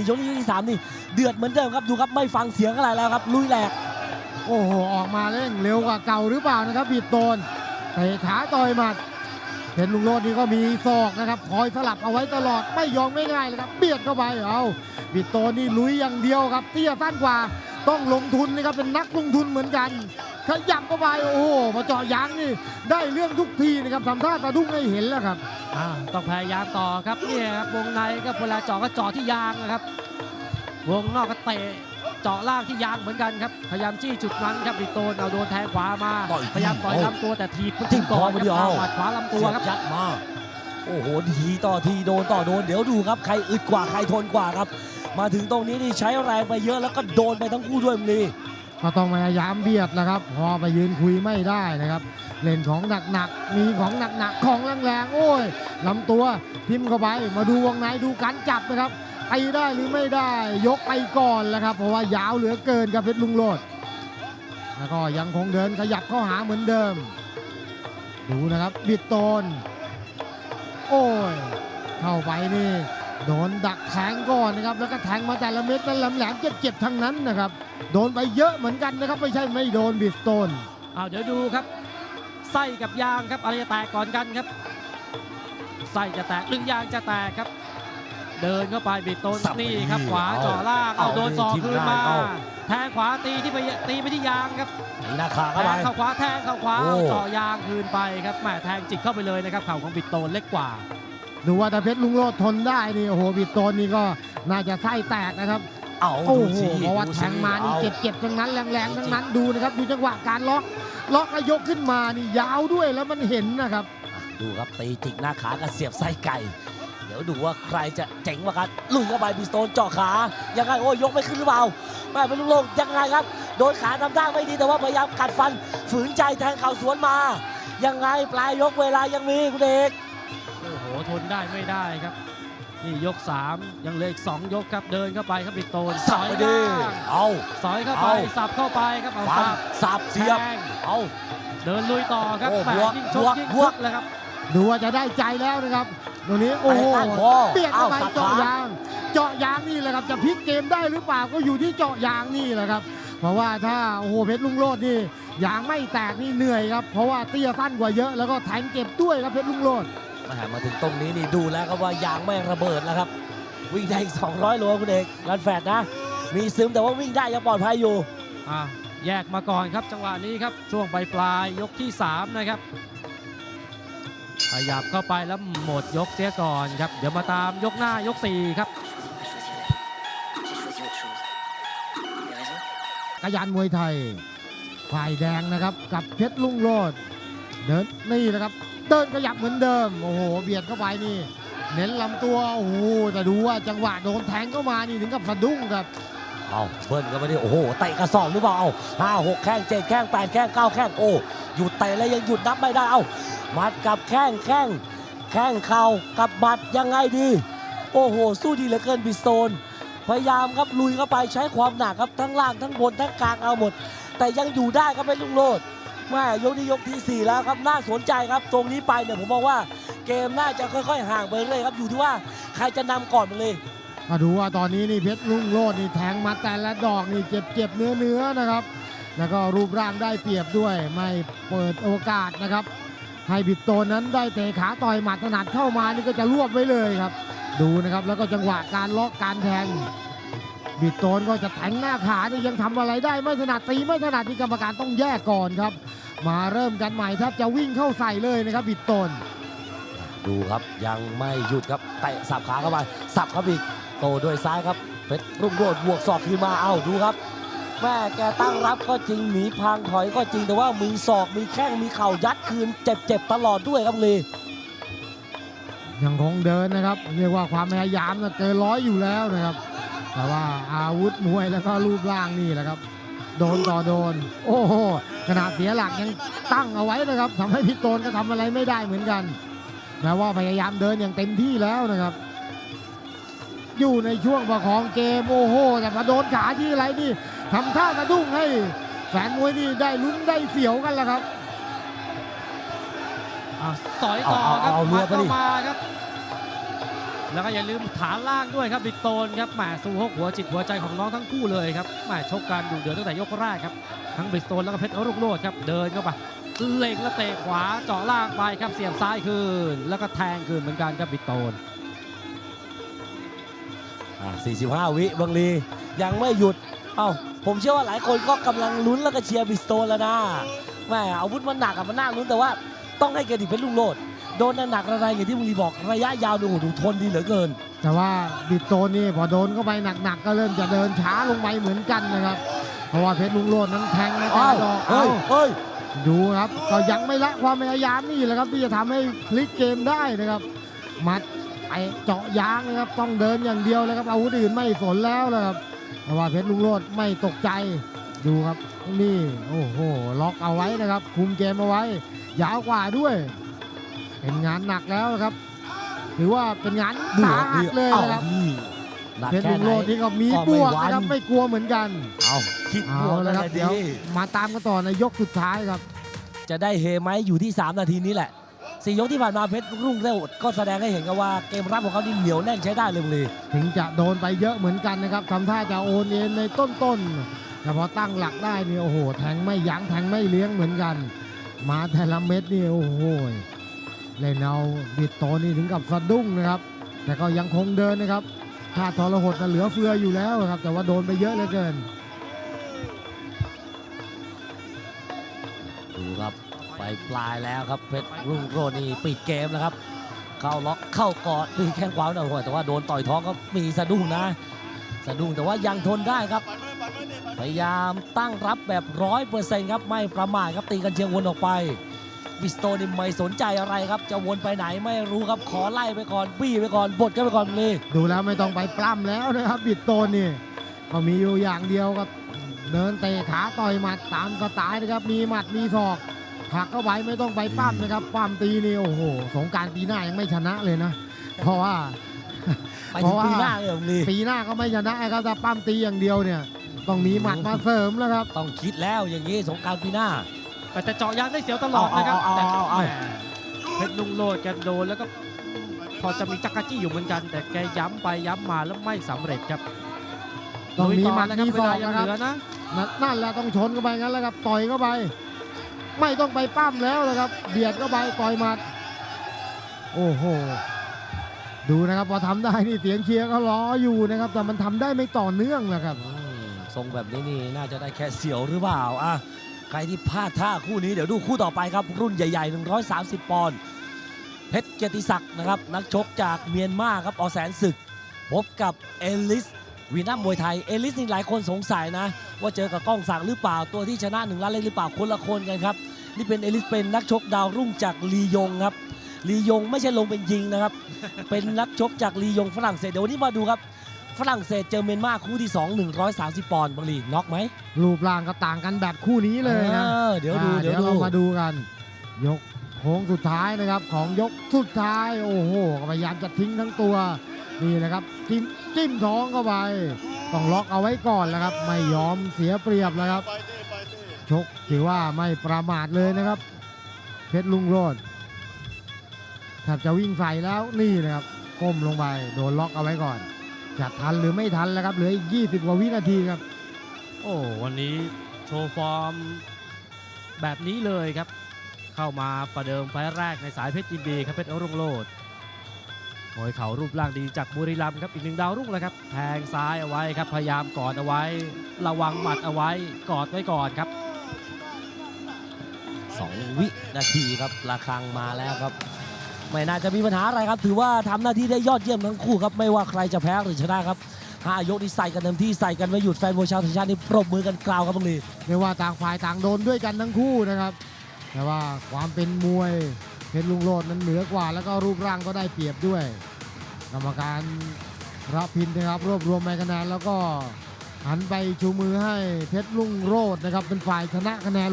นี่ยกนี้ยกที่สามนี่เดือดเหมือนเดิมครับดูครับไม่ฟังเสียงอะไรแล้วครับลุยแหลกโอ้โหออกมาเร่งเร็วกว่าเก่าหรือเปล่านะครับบิดโตนเตะขาต่อยหมัดเห็นลุงโรดนี่ก็มีศอกนะครับคอยสลับเอาไว้ตลอดไม่ยอมง่ายๆเลยครับเบียดเข้าไปเอาบิดโตนนี่ลุยอย่างเดียวครับเตี้ยสั้นกว่า ต้องลงทุนนะครับเป็นนักลงทุนเหมือนกัน ขยับเข้าไปโอ้โหพอเจาะยางนี่ได้เรื่องทุกทีนะครับทำท่าสะดุ้งให้เห็นแล้วครับอ่าต้องพยายามต่อครับเนี่ยครับวงในก็เวลาเจาะก็เจาะที่ยางนะครับ วงนอกก็เตะเจาะล่างที่ยางเหมือนกันครับพยายามจี้จุดนั้นครับบิโตนเอาโดนแทงขวามาต่อยพยายามต่อยเอาลำตัวแต่ทีบจิ้มก่อนคอมาดิครับเอาหมัดขวาลำตัวครับเสียบยัดมาโอ้โหทีต่อทีโดนต่อโดนเดี๋ยวดูครับใครอึดกว่าใครทนกว่าครับ มาถึงตรงนี้นี่ใช้แรงไปเยอะแล้วก็โดนไปทั้งคู่ด้วยมึงลีก็ต้องพยายามเบียดแล้วครับ พอไปยืนคุยไม่ได้นะครับ เล่นของหนักๆ มีของหนักๆ ของแรงๆ โอ้ยลำตัวทิมเข้าไป มาดูวงในดูการจับนะครับไปได้หรือไม่ได้ยกไปก่อนแล้วครับ เพราะว่ายาวเหลือเกินครับเพชรลุงโลดแล้วก็ยังคงเดินขยับเข้าหาเหมือนเดิม ดูนะครับบิดตนโอ้ยเข้าไปนี่ โดนดักแทงก่อนนะครับ แล้วก็แทงมาแต่ละเม็ดนั้นแหลมๆเจ็บๆทั้งนั้นนะครับ โดนไปเยอะเหมือนกันนะครับ ไม่ใช่ไม่โดนบิดโตนเอาเดี๋ยวดูครับ ไส้กับยางครับอะไรจะแตกก่อนกันครับ ไส้จะแตกหรือยางจะแตกครับ เดินเข้าไปบิดโตนสับนี่ครับไปขวาเอาเจ่อล่างเอาเอาโดนศอกทิ่มคืนมาได้เอาแทงขวาตีที่ไปตีไปที่ยางครับนี่หน้าขาแทเข้าไปงเข้าขวาแทงเข้าขวาโอ้เอาเจาะยางคืนไปครับแหมแทงจิกเข้าไปเลยนะครับเข่าของบิดโตนเล็กกว่า ดูว่าถ้าเพชรลุงโลดทนได้นี่โอ้โหบิดโตนนี่ก็น่าจะไส้แตกนะครับเอาโอ้ดูโหสิเพราะว่าดูแทสิงมานี่เอาเจ็บๆทั้งนั้นแรงๆทั้งนั้นดูนะครับดูจังหวะการล็อกล็อกแล้วยกขึ้นมานี่ยาวด้วยแล้วมันเห็นนะครับ ดูครับตีจิกหน้าขากับเสียบไส้ไก่ เดี๋ยวดูว่าใครจะเจ๋งกว่ากันลุยเข้าไปบิสโตนเจาะขายังไงโอ้ยยกไม่ขึ้นหรือเปล่าไม่เป็นลูกโลงยังไงครับ โดนขาทำท่าไม่ดีแต่ว่าพยายามกัดฟันฝืนใจแทงเข่าสวนมา ยังไงปลายยกเวลายังมีคุณเอกโอ้โห ทนได้ไม่ได้ครับ นี่ยก 3 ยังเหลืออีก2ยกครับเดินเข้าไปครับบิดโตนสับไปดิล่างเอาสอยเข้าไปเอาสับเข้าไปครับเอาฟันสับสับเสียบแทงเอาเดินลุยต่อครับโอ้แหมบวกยิ่งชบกวกยิ่งบวกคึกเลยครับดูว่าจะได้ใจแล้วนะครับตรงนี้โอ้โหไปก้านคอเบียดเข้าไปอ้าวสับเจาะขายาง เจาะยางนี่แหละครับจะพลิกเกมได้หรือเปล่าก็อยู่ที่เจาะยางนี่แหละครับเพราะว่าถ้าโอ้โหเพชรลุงโลดนี่ยางไม่แตกนี่เหนื่อยครับเพราะว่าเตี้ยสั้นกว่าเยอะแล้วก็แทงเก็บด้วยครับเพชรลุงโลดแห มาถึงตรงนี้นี่ดูแล้วก็ว่ายางไม่ระเบิดแล้วครับ วิ่งได้อีก 200โลคุณเอกรันแฟดนะ มีซึมแต่ว่าวิ่งได้ยังปลอดภัยอยู่อะแยกมาก่อนครับจังหวะนี้ครับช่วงปลายปลายยกที่ 3 นะครับขยับเข้าไปแล้วหมดยกเสียก่อนครับ เดี๋ยวมาตามยกหน้ายก 4 ครับกยันมวยไทย ฝ่ายแดงนะครับ กับเพชรลุงโลดเดินนี่นะครับ เดินขยับเหมือนเดิม โอ้โห เบียดเข้าไปนี่ เน้นลำตัว โอ้โห แต่ดูว่าจังหวะโดนแทงเข้ามานี่ถึงกับสะดุ้งครับเอาเบิ้ลกันไปดิโอ้โหเตะกระสอบหรือเปล่าเอาห้าหกแข้งเจ็ดแข้งแปดแข้งเก้าแข้งโอ้หยุดเตะแล้วยังหยุดนับไม่ได้เอามัดกับแข้งแข้งแข้งเข่ากับบัดยังไงดี โอ้โห สู้ดีเหลือเกินบิสโตนพยายามครับลุยเข้าไปใช้ความหนักครับทั้งล่างทั้งบนทั้งกลางเอาหมด แต่ยังอยู่ได้ครับเป็นลุงโลด แม่ยกนี้ยกที่สี่แล้วครับน่าสนใจครับ ตรงนี้ไปเนี่ยผมมองว่าเกมน่าจะค่อยๆ ห่างไปเรื่อยครับอยู่ที่ว่าใครจะนำก่อนมาเลยมาดูว่าตอนนี้นี่เพชรลุงโลดนี่แทงมาแต่ละดอกนี่เจ็บเจ็บเนื้อเนื้อๆนะครับ แล้วก็รูปร่างได้เปรียบด้วยไม่เปิดโอกาสนะครับให้บิดโตนนั้นได้เตะขาต่อยหมัดถนัดเข้ามานี่ก็จะรวบไว้เลยครับ ดูนะครับแล้วก็จังหวะการล็อกการแทง บิดโตนก็จะแทงหน้าขานี่ยังทำอะไรได้ไม่ถนัดตีไม่ถนัดที่กรรมการต้องแยกก่อนครับ มาเริ่มกันใหม่แทบจะวิ่งเข้าใส่เลยนะครับบิดโตน ดูครับยังไม่หยุดครับเตะสับขาเข้าไปสับครับอีกโตด้วยซ้ายครับเพชรรุ่งโรจน์บวกศอกคืนมาเอ้าดูครับแม่แกตั้งรับก็จริงหนีพรางถอยก็จริงแต่ว่ามีศอกมีแข้งมีเข่ายัดคืนเจ็บๆตลอดด้วยครับลียังคงเดินนะครับ เรียกว่าความพยายามนะเกินร้อยอยู่แล้วนะครับ แต่ว่าอาวุธมวยแล้วก็รูปร่างนี่แหละครับ โดนต่อโดน โอ้โหขนาดเสียหลักยังตั้งเอาไว้นะครับทำให้พิโตนก็ทำอะไรไม่ได้เหมือนกันแม้ว่าพยายามเดินอย่างเต็มที่แล้วนะครับ อยู่ในช่วงประคองเกมโอ้โหแต่มาโดนขาที่ไรนี่ทำท่ากระดุ้งให้แฟนมวยนี่ได้ลุ้นได้เสียวกันแล้วครับอะสอยต่อครับเอาเอาเอาเรือมัดไปดิเข้ามาครับ แล้วก็อย่าลืมฐานล่างด้วยครับบิดโตนครับแหมสู้หกหัวจิตหัวใจของน้องทั้งคู่เลยครับแหมชกกันดูเดือดตั้งแต่ยกแรกครับทั้งบิดโตนแล้วก็เพชรรุ่งโรจน์ครับเดินเข้าไปเล็งแล้วเตะขวาเจาะล่างไปครับเสียบซ้ายคืน แล้วก็แทงคืนเหมือนกันครับบิดโตนอะ45 วิบังลียังไม่หยุด เอ้าผมเชื่อว่าหลายคนก็กำลังลุ้นแล้วก็เชียร์บิสโตนแล้วนะแม่อาวุธมันหนักอะมันน่าลุ้นแต่ว่าต้องให้เครดิตเป็นลุงโลด โดนหนักๆอะไรอย่างที่บังลีบอกระยะยาวดูโอ้โหดูทนดีเหลือเกิน แต่ว่าบิดโตนนี่พอโดนเข้าไปหนักๆก็เริ่มจะเดินช้าลงไปเหมือนกันนะครับ เพราะว่าเพชรลุงโลดนั้นแทงนะแต่เอ้าละดอกเฮ้เอ้ายเฮ้ยดูครับก็ยังไม่ละความพยายามนี่แหละครับ ที่จะทำให้พลิกเกมได้นะครับหมัดไอเจาะยางนะครับต้องเดินอย่างเดียวเลยครับอาวุธอื่นไม่สนแล้วนะครับแต่ว่าเพชรลุงโลดไม่ตกใจดูครับนี่โอ้โหล็อกเอาไว้นะครับ คุมเกมเอาไว้ ยาวกว่าด้วย เป็นงานหนักแล้วนะครับ ถือว่าเป็นงานดูสาครับหัสนี่เลยเอ้านะครับนี่หนักเพชรแค่ลุงไหนโลดนี่ก็มีก็บไม่วกหวั่นนะครับไม่กลัวเหมือนกัน เอาคิดเอาบวกเลนั่ยนคแหรับละเดี๋ยวดีมาตามกันต่อในยกสุดท้ายครับ จะได้เฮไหมอยู่ที่ 3 นาทีนี้แหละสี่ยกที่ผ่านมาเพชรรุ่งเร็วก็แสดงให้เห็นกันว่าเกมรับของเขานี่เหนียวแน่นใช้ได้เลยบังลีถึงจะโดนไปเยอะเหมือนกันนะครับทำท่าจะโอนเอ็นในต้นๆแต่พอตั้งหลักได้นี่โอ้โหแทงไม่ยั้งแทงไม่เลี้ยงเหมือนกัน มาแต่ละเม็ดนี่โอ้โห เล่นเอาบิดโตนี่ถึงกับสะดุ้งนะครับ แต่ก็ยังคงเดินนะครับท่าทรหดน่ะเหลือเฟืออยู่แล้วครับ แต่ว่าโดนไปเยอะเหลือเกิน ดูครับไปปลายแล้วครับเพชรรุ่งโรจน์นี่ปิดเกมแล้วครับ เข้าล็อกเข้ากอดมีแข้งขวาหน่อยแต่ว่าโดนต่อยท้องก็มีสะดุ้งนะ สะดุ้งแต่ว่ายังทนได้ครับ พยายามตั้งรับแบบร้อยเปอร์เซ็นต์ครับไม่ประมาทครับตีกันเชียงวนออกไป บิสโตนี่ไม่สนใจอะไรครับ จะวนไปไหนไม่รู้ครับขอไล่ไปก่อนบี้ไปก่อนบดกันไปก่อนเลยดูแล้วไม่ต้องไปปล้ำแล้วนะครับบิดโตนนี่ก็มีอยู่อย่างเดียวก็เดินเตะขาต่อยหมัดตามสไตล์นะครับ มีหมัดมีศอกผลักเข้าไปไม่ต้องไปปั้มนะครับปั้มตีนี่โอ้โหสงกรารปีหน้ายังไม่ชนะเลยนะ เพราะว่าไปถึงปีหน้าเลยผมลีปีหน้าก็ไม่ชนะครับถ้าปั้มตีอย่างเดียวเนี่ย ต้องมีหมัดมาเสริมแล้วครับ ต้องคิดแล้วอย่างนี้สงกรารปีหน้า แต่จะเจาะยางได้เสียวตลอดนะครับเอาเอาแต่เอาเอาแหมเพชรลุงโลดแกโดนแล้วก็พอจะมีจักรจี้อยู่เหมือนกัน แต่แกย้ำไปย้ำมาแล้วไม่สำเร็จครับต้องมีลุยหมัดแล้วครับมีเวศอลากยังนะครับเหลือนะนั่นนั่นแหละต้องชนเข้าไปงั้นแหล้วครับต่อยเข้าไป ไม่ต้องไปปั้มแล้วนะครับเบียดเข้าไปต่อยหมัด โอ้โหดูนะครับพอทำได้นี่เสียงเชียร์ก็รออยู่นะครับ แต่มันทำได้ไม่ต่อเนื่องนะครับอืมทรงแบบนี้นี่น่าจะได้แค่เสียวหรือเปล่าอะ ใครที่พลาดท่าคู่นี้เดี๋ยวดูคู่ต่อไปครับ รุ่นใหญ่ๆ 130 ปอนด์เพชรเกียรติศักดิ์นะครับ นักชกจากเมียนมาครับออแสนศึก พบกับเอลิสวีนัมมวยไทย เอลิสนี่หลายคนสงสัยนะ ว่าเจอกับก้องศักหรือเปล่าตัวที่ชนะหนึ่งล้านเล่นหรือเปล่าคนละคนกันครับ นี่เป็นเอลิสเป็นนักชกดาวรุ่งจากลียงครับลียงไม่ใช่ลงเป็นยิงนะครับ เป็นนักชกจากลียงฝรั่งเศสเดี๋ยววันนี้มาดูครับ ฝรั่งเศสเจอเมียนมาคู่ที่ 2 130 ปอนด์บังลีน็อกไหมรูปร่างก็ต่างกันแบบคู่นี้เลยนะออเดี๋ยวดูอ่าเดี๋ยวดูเรามาดูกัน ยกโค้งสุดท้ายนะครับของยกสุดท้ายโอ้โหพยายามจะทิ้งทั้งตัวนี่นะครับจิ้มจิ้มท้องเข้าไป ต้องล็อกเอาไว้ก่อนแล้วครับ ไม่ยอมเสียเปรียบแล้วครับ ชกถือว่าไม่ประมาทเลยนะครับ เพชรลุงโรดแทบจะวิ่งใส่แล้วนี่นะครับก้มลงไปโดนล็อกเอาไว้ก่อน จะทันหรือไม่ทันแล้วครับเหลืออีก 20 กว่าวินาทีครับ โอ้วันนี้โชว์ฟอร์มแบบนี้เลยครับ เข้ามาประเดิมไฟล์แรกในสายเพชรยินดีครับเพชรรุ่งโลดมวยเข่ารูปร่างดีจากบุรีรัมย์ครับอีกหนึ่งดาวรุ่งเลยครับแทงซ้ายเอาไว้ครับพยายามกอดเอาไว้ ระวังหมัดเอาไว้กอดไว้ก่อนครับ 2 วินาทีครับระฆังมาแล้วครับ ไม่น่าจะมีปัญหาอะไรครับ ถือว่าทำหน้าที่ได้ยอดเยี่ยมทั้งคู่ครับ ไม่ว่าใครจะแพ้หรือชนะครับห้ายกนี้ใส่กันเต็มที่ใส่กันไม่หยุดแฟนมวยชาวไทยชาตินี่ปรบมือกันกล่าวครับบังลีไม่ว่าต่างฝ่ายต่างโดนด้วยกันทั้งคู่นะครับ แต่ว่าความเป็นมวยเพชรลุงโลดนั้นเหนือกว่า แล้วก็รูปร่างก็ได้เปรียบด้วย กรรมการรับพินนะครับ รวบรวมใบคะแนนแล้วก็หันไปชูมือให้เพชรลุงโรดนะครับเป็นฝ่ายชนะคะแนน